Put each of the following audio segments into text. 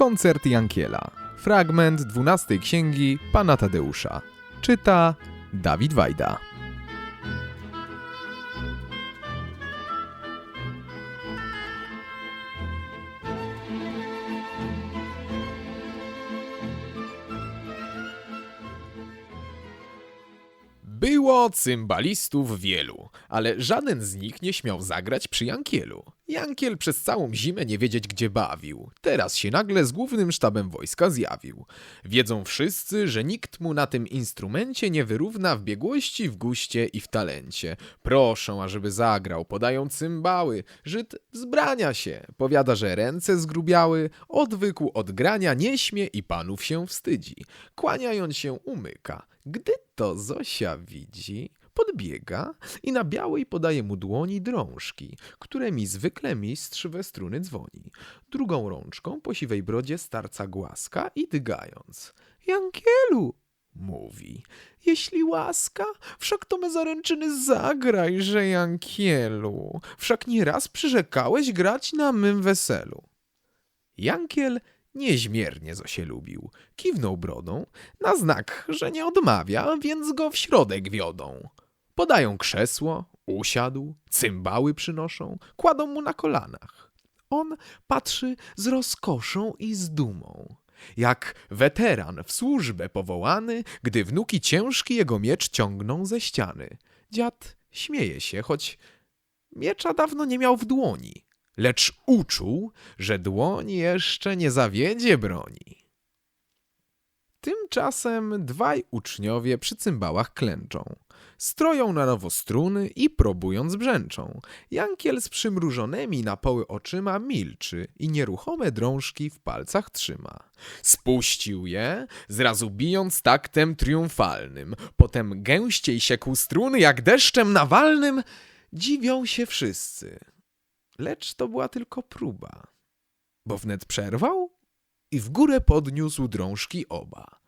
Koncert Jankiela. Fragment 12 księgi pana Tadeusza. Czyta Dawid Wajda. Było cymbalistów wielu, ale żaden z nich nie śmiał zagrać przy Jankielu. Jankiel przez całą zimę nie wiedzieć gdzie bawił. Teraz się nagle z głównym sztabem wojska zjawił. Wiedzą wszyscy, że nikt mu na tym instrumencie nie wyrówna w biegłości, w guście i w talencie. Proszą, ażeby zagrał, podają cymbały. Żyd wzbrania się, powiada, że ręce zgrubiały, odwykł od grania, nie śmie i panów się wstydzi. Kłaniając się umyka. Gdy to Zosia widzi, podbiega i na białej podaje mu dłoni drążki, któremi zwykle mistrz we struny dzwoni. Drugą rączką po siwej brodzie starca głaska i dygając. Jankielu, mówi, jeśli łaska, wszak to me zaręczyny zagraj, że Jankielu, wszak nieraz przyrzekałeś grać na mym weselu. Jankiel niezmiernie Zosię lubił. Kiwnął brodą, na znak, że nie odmawia, więc go w środek wiodą. Podają krzesło, usiadł, cymbały przynoszą, kładą mu na kolanach. On patrzy z rozkoszą i z dumą. Jak weteran w służbę powołany, gdy wnuki ciężki jego miecz ciągną ze ściany. Dziad śmieje się, choć miecza dawno nie miał w dłoni lecz uczuł, że dłoń jeszcze nie zawiedzie broni. Tymczasem dwaj uczniowie przy cymbałach klęczą. Stroją na nowo struny i próbując brzęczą. Jankiel z przymrużonymi na poły oczyma milczy i nieruchome drążki w palcach trzyma. Spuścił je, zrazu bijąc taktem triumfalnym. Potem gęściej siekł struny jak deszczem nawalnym. Dziwią się wszyscy. Lecz to była tylko próba. Bo wnet przerwał i w górę podniósł drążki oba.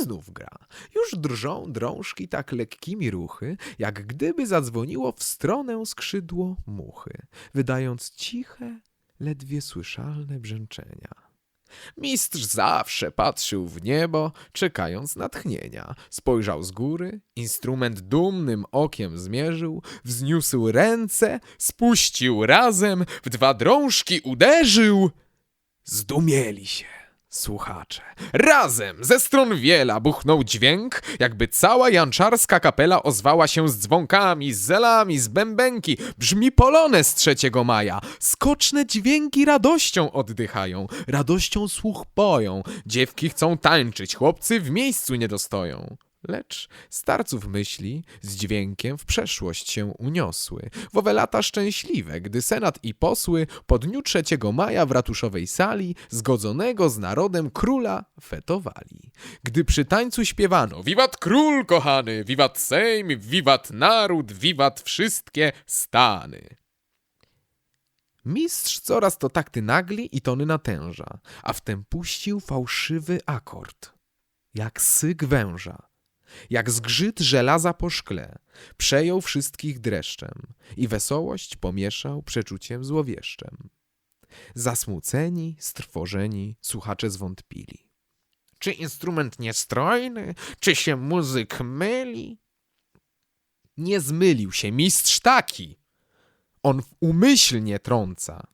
Znów gra. Już drżą drążki tak lekkimi ruchy, jak gdyby zadzwoniło w stronę skrzydło muchy, wydając ciche, ledwie słyszalne brzęczenia. Mistrz zawsze patrzył w niebo, czekając natchnienia. Spojrzał z góry, instrument dumnym okiem zmierzył, wzniósł ręce, spuścił razem, w dwa drążki uderzył. Zdumieli się słuchacze. Razem ze stron wiela buchnął dźwięk, jakby cała janczarska kapela ozwała się z dzwonkami, z zelami, z bębenki. Brzmi polonez trzeciego maja. Skoczne dźwięki radością oddychają, radością słuch poją. Dziewki chcą tańczyć, chłopcy w miejscu nie dostoją. Lecz starców myśli z dźwiękiem w przeszłość się uniosły. W owe lata szczęśliwe, gdy senat i posły po dniu 3 maja w ratuszowej sali zgodzonego z narodem króla fetowali. Gdy przy tańcu śpiewano Wiwat król kochany, wiwat sejm, wiwat naród, wiwat wszystkie stany. Mistrz coraz to takty nagli i tony natęża, a wtem puścił fałszywy akord, jak syk węża jak zgrzyt żelaza po szkle, przejął wszystkich dreszczem i wesołość pomieszał przeczuciem złowieszczem. Zasmuceni, strwożeni, słuchacze zwątpili. Czy instrument niestrojny? Czy się muzyk myli? Nie zmylił się mistrz taki. On umyślnie trąca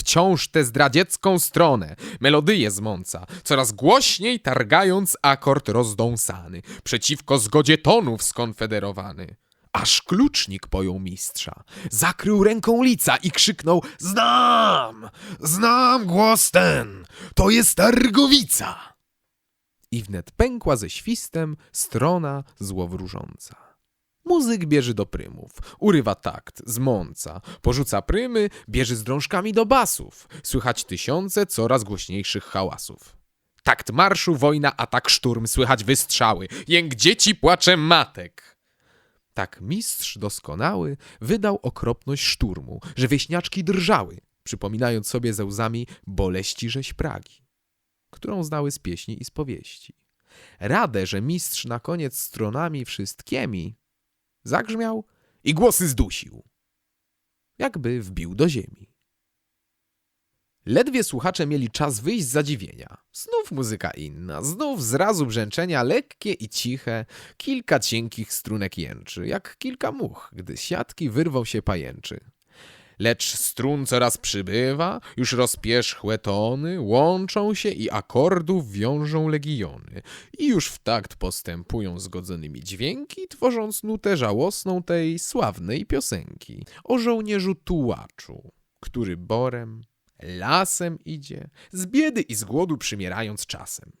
wciąż tę zdradziecką stronę, melodyję zmąca, coraz głośniej targając akord rozdąsany, przeciwko zgodzie tonów skonfederowany. Aż klucznik pojął mistrza, zakrył ręką lica i krzyknął Znam! Znam głos ten! To jest Targowica! I wnet pękła ze świstem strona złowróżąca. Muzyk bierze do prymów, urywa takt, zmąca, porzuca prymy, bierze z drążkami do basów. Słychać tysiące coraz głośniejszych hałasów. Takt marszu, wojna, atak, szturm, słychać wystrzały, jęk dzieci, płacze matek. Tak mistrz doskonały wydał okropność szturmu, że wieśniaczki drżały, przypominając sobie ze łzami boleści rzeź Pragi, którą znały z pieśni i z powieści. Radę, że mistrz na koniec stronami wszystkimi Zagrzmiał i głosy zdusił. Jakby wbił do ziemi. Ledwie słuchacze mieli czas wyjść z zadziwienia. Znów muzyka inna, znów zrazu brzęczenia lekkie i ciche, kilka cienkich strunek jęczy, jak kilka much, gdy siatki wyrwą się pajęczy. Lecz strun coraz przybywa, już rozpierzchłe tony łączą się i akordów wiążą legiony. I już w takt postępują zgodzonymi dźwięki, tworząc nutę żałosną tej sławnej piosenki o żołnierzu tułaczu, który borem, lasem idzie, z biedy i z głodu przymierając czasem.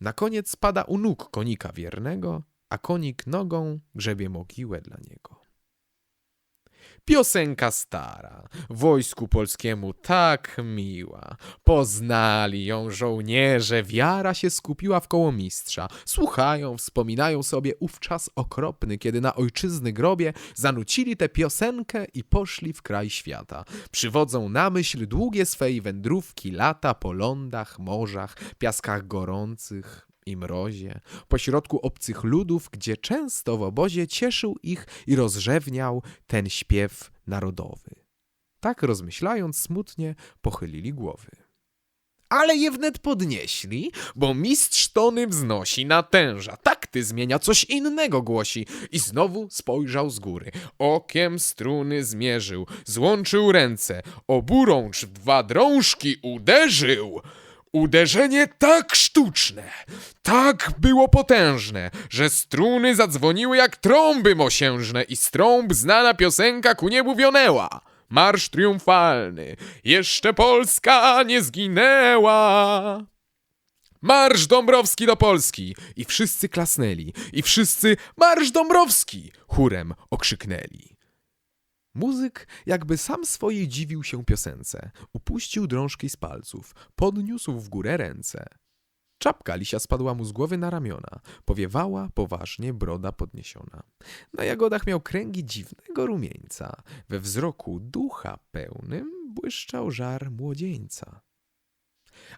Na koniec spada u nóg konika wiernego, a konik nogą grzebie mogiłę dla niego. Piosenka stara, wojsku polskiemu tak miła. Poznali ją żołnierze, wiara się skupiła w koło mistrza. Słuchają, wspominają sobie ów czas okropny, kiedy na ojczyzny grobie zanucili tę piosenkę i poszli w kraj świata. Przywodzą na myśl długie swej wędrówki lata po lądach, morzach, piaskach gorących i mrozie, pośrodku obcych ludów, gdzie często w obozie cieszył ich i rozrzewniał ten śpiew narodowy. Tak rozmyślając smutnie, pochylili głowy. Ale je wnet podnieśli, bo mistrz tony wznosi, natęża, takty zmienia, coś innego głosi. I znowu spojrzał z góry, okiem struny zmierzył, złączył ręce, oburącz w dwa drążki uderzył. Uderzenie tak sztuczne, tak było potężne, że struny zadzwoniły jak trąby mosiężne i z trąb znana piosenka ku niebu wionęła. Marsz triumfalny, jeszcze Polska nie zginęła. Marsz Dąbrowski do Polski! I wszyscy klasnęli, i wszyscy Marsz Dąbrowski! chórem okrzyknęli. Muzyk jakby sam swojej dziwił się piosence. Upuścił drążki z palców, podniósł w górę ręce. Czapka lisia spadła mu z głowy na ramiona. Powiewała poważnie broda podniesiona. Na jagodach miał kręgi dziwnego rumieńca. We wzroku ducha pełnym błyszczał żar młodzieńca.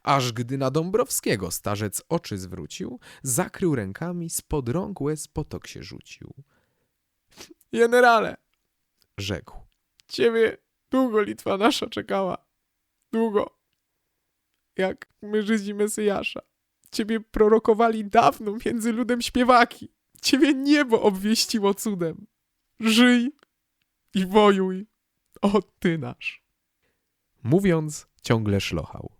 Aż gdy na Dąbrowskiego starzec oczy zwrócił, zakrył rękami, spod rąk łez potok się rzucił. Generale, rzekł. Ciebie długo Litwa nasza czekała. Długo. Jak my Żydzi Mesjasza. Ciebie prorokowali dawno między ludem śpiewaki. Ciebie niebo obwieściło cudem. Żyj i wojuj, o ty nasz. Mówiąc, ciągle szlochał.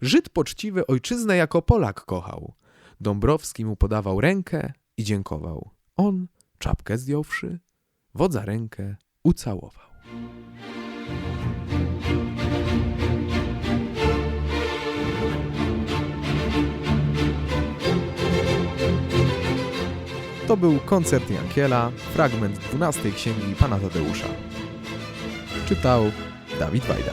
Żyd poczciwy ojczyznę jako Polak kochał. Dąbrowski mu podawał rękę i dziękował. On, czapkę zdjąwszy, wodza rękę ucałował. To był koncert Jankiela, fragment 12 księgi pana Tadeusza. Czytał Dawid Wajda.